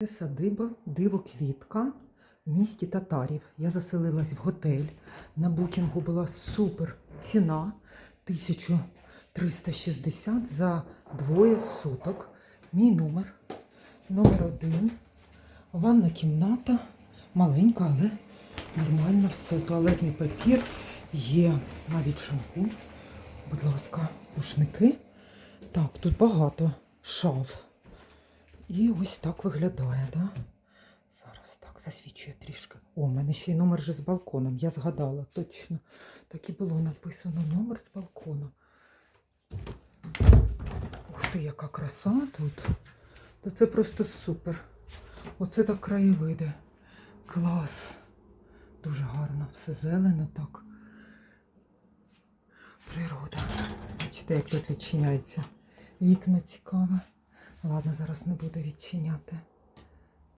Це садиба диво квітка в місті Татарів. Я заселилась в готель. На букінгу була супер ціна 1360 за двоє суток. Мій номер. Номер один. Ванна кімната. Маленька, але нормально все. Туалетний папір. Є навіть шампунь. Будь ласка, рушники. Так, тут багато шаф. І ось так виглядає, да? Зараз так засвічує трішки. О, у мене ще й номер же з балконом. Я згадала точно. Так і було написано номер з балконом. Ух ти, яка краса тут. Та це просто супер. Оце так краєвиди. Клас. Дуже гарно. Все зелено так. Природа. Бачите, як тут відчиняється. Вікна цікаве. Ладно, зараз не буду відчиняти.